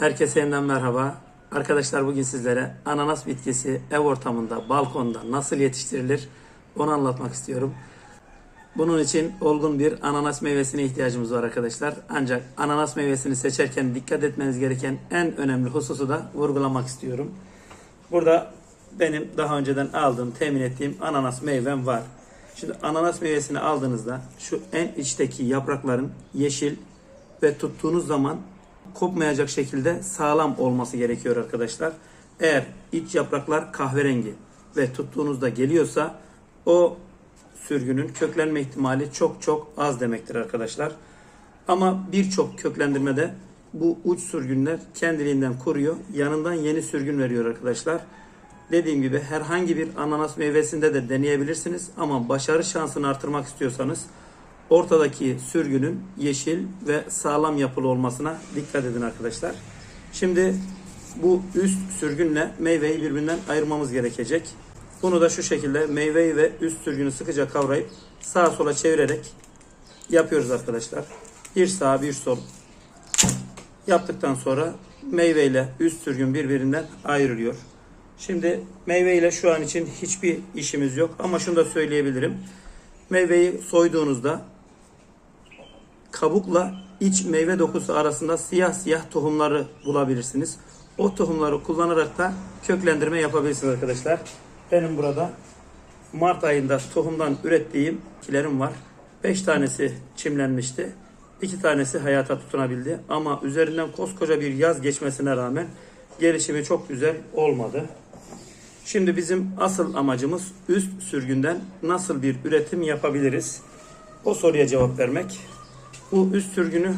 Herkese yeniden merhaba. Arkadaşlar bugün sizlere ananas bitkisi ev ortamında, balkonda nasıl yetiştirilir onu anlatmak istiyorum. Bunun için olgun bir ananas meyvesine ihtiyacımız var arkadaşlar. Ancak ananas meyvesini seçerken dikkat etmeniz gereken en önemli hususu da vurgulamak istiyorum. Burada benim daha önceden aldığım, temin ettiğim ananas meyvem var. Şimdi ananas meyvesini aldığınızda şu en içteki yaprakların yeşil ve tuttuğunuz zaman kopmayacak şekilde sağlam olması gerekiyor arkadaşlar. Eğer iç yapraklar kahverengi ve tuttuğunuzda geliyorsa o sürgünün köklenme ihtimali çok çok az demektir arkadaşlar. Ama birçok köklendirmede bu uç sürgünler kendiliğinden kuruyor. Yanından yeni sürgün veriyor arkadaşlar. Dediğim gibi herhangi bir ananas meyvesinde de deneyebilirsiniz ama başarı şansını artırmak istiyorsanız ortadaki sürgünün yeşil ve sağlam yapılı olmasına dikkat edin arkadaşlar. Şimdi bu üst sürgünle meyveyi birbirinden ayırmamız gerekecek. Bunu da şu şekilde meyveyi ve üst sürgünü sıkıca kavrayıp sağa sola çevirerek yapıyoruz arkadaşlar. Bir sağ bir sol yaptıktan sonra meyve ile üst sürgün birbirinden ayrılıyor. Şimdi meyve ile şu an için hiçbir işimiz yok ama şunu da söyleyebilirim. Meyveyi soyduğunuzda kabukla iç meyve dokusu arasında siyah siyah tohumları bulabilirsiniz. O tohumları kullanarak da köklendirme yapabilirsiniz arkadaşlar. Benim burada Mart ayında tohumdan ürettiğim kilerim var. 5 tanesi çimlenmişti. 2 tanesi hayata tutunabildi. Ama üzerinden koskoca bir yaz geçmesine rağmen gelişimi çok güzel olmadı. Şimdi bizim asıl amacımız üst sürgünden nasıl bir üretim yapabiliriz? O soruya cevap vermek. Bu üst sürgünü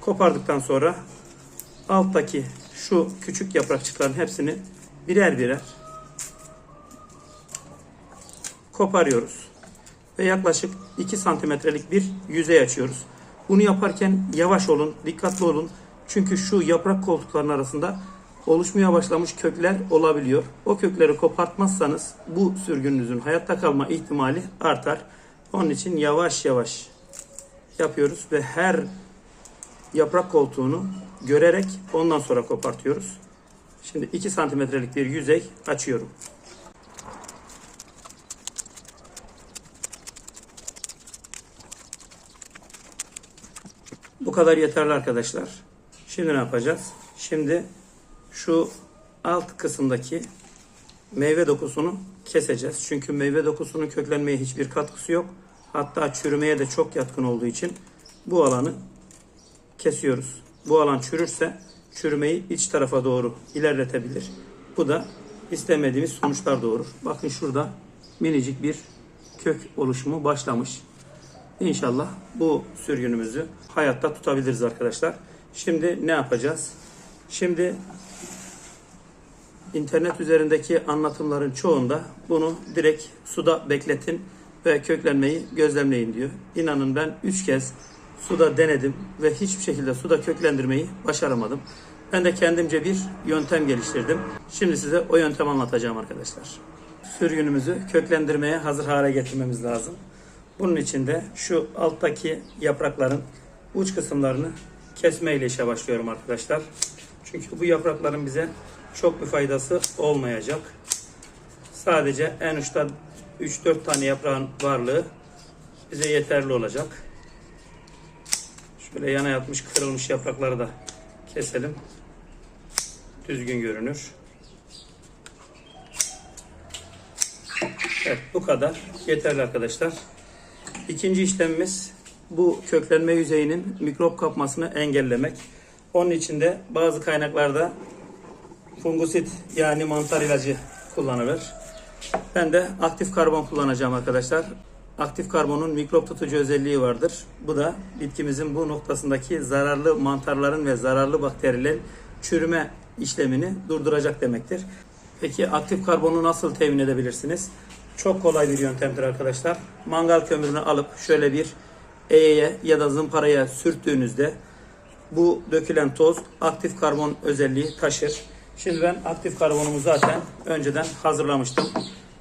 kopardıktan sonra alttaki şu küçük yaprakçıkların hepsini birer birer koparıyoruz. Ve yaklaşık 2 santimetrelik bir yüzey açıyoruz. Bunu yaparken yavaş olun, dikkatli olun. Çünkü şu yaprak koltuklarının arasında oluşmaya başlamış kökler olabiliyor. O kökleri kopartmazsanız bu sürgününüzün hayatta kalma ihtimali artar. Onun için yavaş yavaş yapıyoruz ve her yaprak koltuğunu görerek ondan sonra kopartıyoruz. Şimdi 2 santimetrelik bir yüzey açıyorum. Bu kadar yeterli arkadaşlar. Şimdi ne yapacağız? Şimdi şu alt kısımdaki meyve dokusunu keseceğiz. Çünkü meyve dokusunun köklenmeye hiçbir katkısı yok. Hatta çürümeye de çok yatkın olduğu için bu alanı kesiyoruz. Bu alan çürürse çürümeyi iç tarafa doğru ilerletebilir. Bu da istemediğimiz sonuçlar doğurur. Bakın şurada minicik bir kök oluşumu başlamış. İnşallah bu sürgünümüzü hayatta tutabiliriz arkadaşlar. Şimdi ne yapacağız? Şimdi internet üzerindeki anlatımların çoğunda bunu direkt suda bekletin ve köklenmeyi gözlemleyin diyor. İnanın ben 3 kez suda denedim ve hiçbir şekilde suda köklendirmeyi başaramadım. Ben de kendimce bir yöntem geliştirdim. Şimdi size o yöntemi anlatacağım arkadaşlar. Sürgünümüzü köklendirmeye hazır hale getirmemiz lazım. Bunun için de şu alttaki yaprakların uç kısımlarını kesme ile işe başlıyorum arkadaşlar. Çünkü bu yaprakların bize çok bir faydası olmayacak. Sadece en uçta 3-4 tane yaprağın varlığı bize yeterli olacak. Şöyle yana yatmış kırılmış yaprakları da keselim. Düzgün görünür. Evet bu kadar. Yeterli arkadaşlar. İkinci işlemimiz bu köklenme yüzeyinin mikrop kapmasını engellemek. Onun için de bazı kaynaklarda fungusit yani mantar ilacı kullanılır. Ben de aktif karbon kullanacağım arkadaşlar. Aktif karbonun mikrop tutucu özelliği vardır. Bu da bitkimizin bu noktasındaki zararlı mantarların ve zararlı bakterilerin çürüme işlemini durduracak demektir. Peki aktif karbonu nasıl temin edebilirsiniz? Çok kolay bir yöntemdir arkadaşlar. Mangal kömürünü alıp şöyle bir eğeye ya da zımparaya sürttüğünüzde bu dökülen toz aktif karbon özelliği taşır. Şimdi ben aktif karbonumu zaten önceden hazırlamıştım.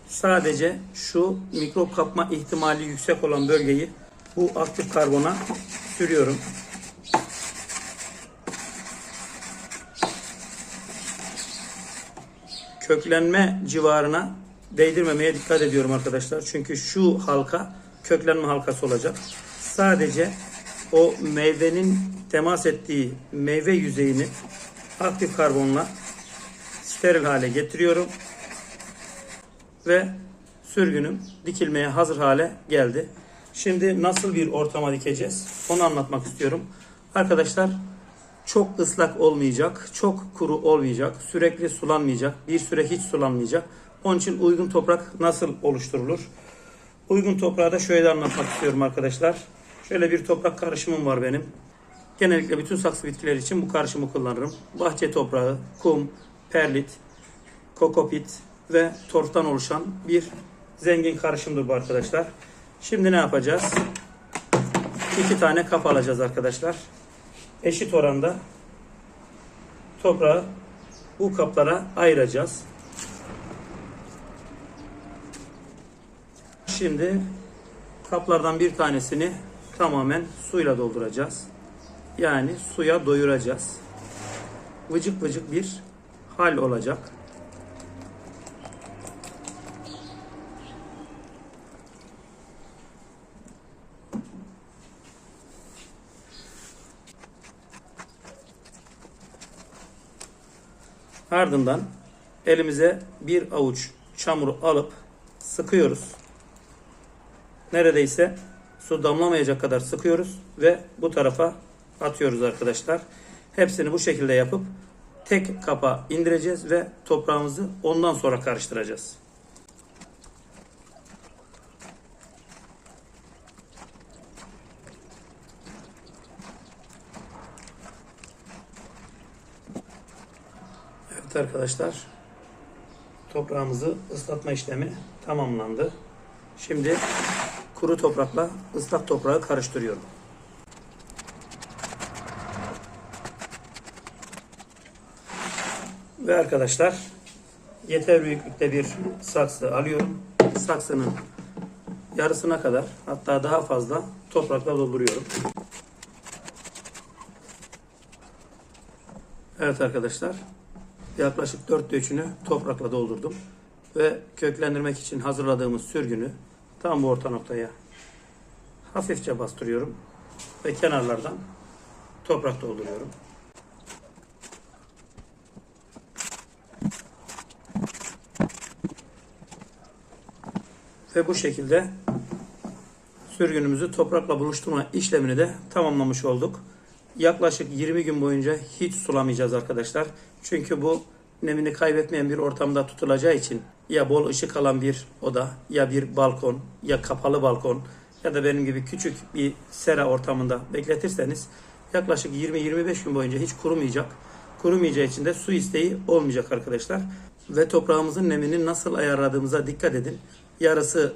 Sadece şu mikrop kapma ihtimali yüksek olan bölgeyi bu aktif karbona sürüyorum. köklenme civarına değdirmemeye dikkat ediyorum arkadaşlar. Çünkü şu halka köklenme halkası olacak. Sadece o meyvenin temas ettiği meyve yüzeyini aktif karbonla steril hale getiriyorum. Ve sürgünüm dikilmeye hazır hale geldi. Şimdi nasıl bir ortama dikeceğiz onu anlatmak istiyorum. Arkadaşlar çok ıslak olmayacak, çok kuru olmayacak, sürekli sulanmayacak, bir süre hiç sulanmayacak. Onun için uygun toprak nasıl oluşturulur? Uygun toprağı da şöyle anlatmak istiyorum arkadaşlar. Şöyle bir toprak karışımım var benim. Genellikle bütün saksı bitkileri için bu karışımı kullanırım. Bahçe toprağı, kum, perlit, kokopit ve torftan oluşan bir zengin karışımdır bu arkadaşlar. Şimdi ne yapacağız? İki tane kap alacağız arkadaşlar. Eşit oranda toprağı bu kaplara ayıracağız. Şimdi kaplardan bir tanesini tamamen suyla dolduracağız. Yani suya doyuracağız. Vıcık vıcık bir hal olacak. Ardından elimize bir avuç çamuru alıp sıkıyoruz. Neredeyse su damlamayacak kadar sıkıyoruz ve bu tarafa atıyoruz arkadaşlar. Hepsini bu şekilde yapıp tek kapa indireceğiz ve toprağımızı ondan sonra karıştıracağız. Evet arkadaşlar toprağımızı ıslatma işlemi tamamlandı. Şimdi kuru toprakla ıslak toprağı karıştırıyorum. Ve arkadaşlar yeter büyüklükte bir saksı alıyorum. Saksının yarısına kadar hatta daha fazla toprakla dolduruyorum. Evet arkadaşlar yaklaşık 4'te 3'ünü toprakla doldurdum. Ve köklendirmek için hazırladığımız sürgünü tam bu orta noktaya hafifçe bastırıyorum. Ve kenarlardan toprak dolduruyorum. Ve bu şekilde sürgünümüzü toprakla buluşturma işlemini de tamamlamış olduk. Yaklaşık 20 gün boyunca hiç sulamayacağız arkadaşlar. Çünkü bu nemini kaybetmeyen bir ortamda tutulacağı için ya bol ışık alan bir oda ya bir balkon ya kapalı balkon ya da benim gibi küçük bir sera ortamında bekletirseniz yaklaşık 20-25 gün boyunca hiç kurumayacak. Kurumayacağı için de su isteği olmayacak arkadaşlar. Ve toprağımızın nemini nasıl ayarladığımıza dikkat edin. Yarısı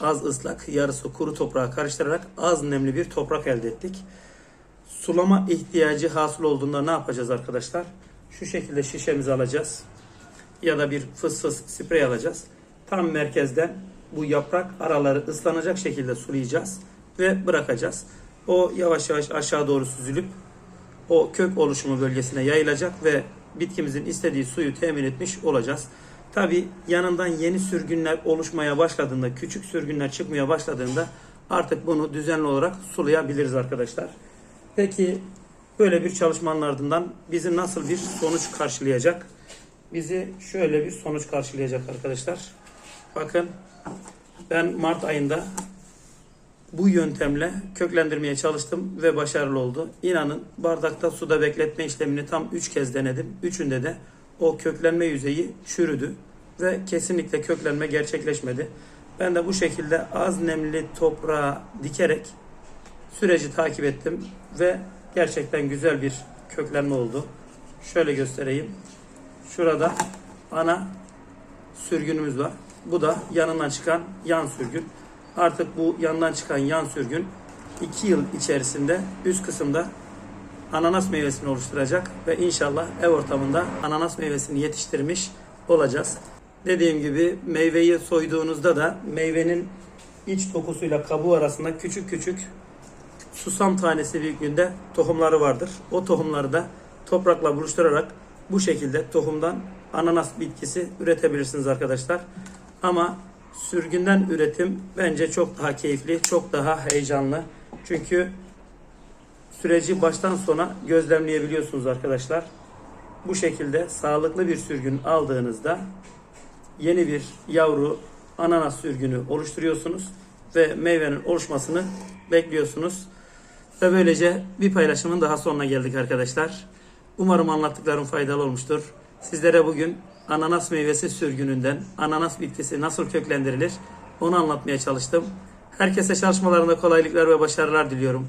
az ıslak, yarısı kuru toprağa karıştırarak az nemli bir toprak elde ettik. Sulama ihtiyacı hasıl olduğunda ne yapacağız arkadaşlar? Şu şekilde şişemizi alacağız. Ya da bir fıs fıs sprey alacağız. Tam merkezden bu yaprak araları ıslanacak şekilde sulayacağız ve bırakacağız. O yavaş yavaş aşağı doğru süzülüp o kök oluşumu bölgesine yayılacak ve bitkimizin istediği suyu temin etmiş olacağız. Tabi yanından yeni sürgünler oluşmaya başladığında, küçük sürgünler çıkmaya başladığında artık bunu düzenli olarak sulayabiliriz arkadaşlar. Peki böyle bir çalışmanın ardından bizi nasıl bir sonuç karşılayacak? Bizi şöyle bir sonuç karşılayacak arkadaşlar. Bakın ben Mart ayında bu yöntemle köklendirmeye çalıştım ve başarılı oldu. İnanın bardakta suda bekletme işlemini tam 3 kez denedim. Üçünde de o köklenme yüzeyi çürüdü ve kesinlikle köklenme gerçekleşmedi. Ben de bu şekilde az nemli toprağa dikerek süreci takip ettim ve gerçekten güzel bir köklenme oldu. Şöyle göstereyim. Şurada ana sürgünümüz var. Bu da yanından çıkan yan sürgün. Artık bu yandan çıkan yan sürgün 2 yıl içerisinde üst kısımda ananas meyvesini oluşturacak ve inşallah ev ortamında ananas meyvesini yetiştirmiş olacağız. Dediğim gibi meyveyi soyduğunuzda da meyvenin iç dokusuyla kabuğu arasında küçük küçük susam tanesi büyüklüğünde tohumları vardır. O tohumları da toprakla buluşturarak bu şekilde tohumdan ananas bitkisi üretebilirsiniz arkadaşlar. Ama sürgünden üretim bence çok daha keyifli, çok daha heyecanlı. Çünkü süreci baştan sona gözlemleyebiliyorsunuz arkadaşlar. Bu şekilde sağlıklı bir sürgün aldığınızda yeni bir yavru ananas sürgünü oluşturuyorsunuz ve meyvenin oluşmasını bekliyorsunuz. Ve böylece bir paylaşımın daha sonuna geldik arkadaşlar. Umarım anlattıklarım faydalı olmuştur. Sizlere bugün ananas meyvesi sürgününden ananas bitkisi nasıl köklendirilir onu anlatmaya çalıştım. Herkese çalışmalarında kolaylıklar ve başarılar diliyorum.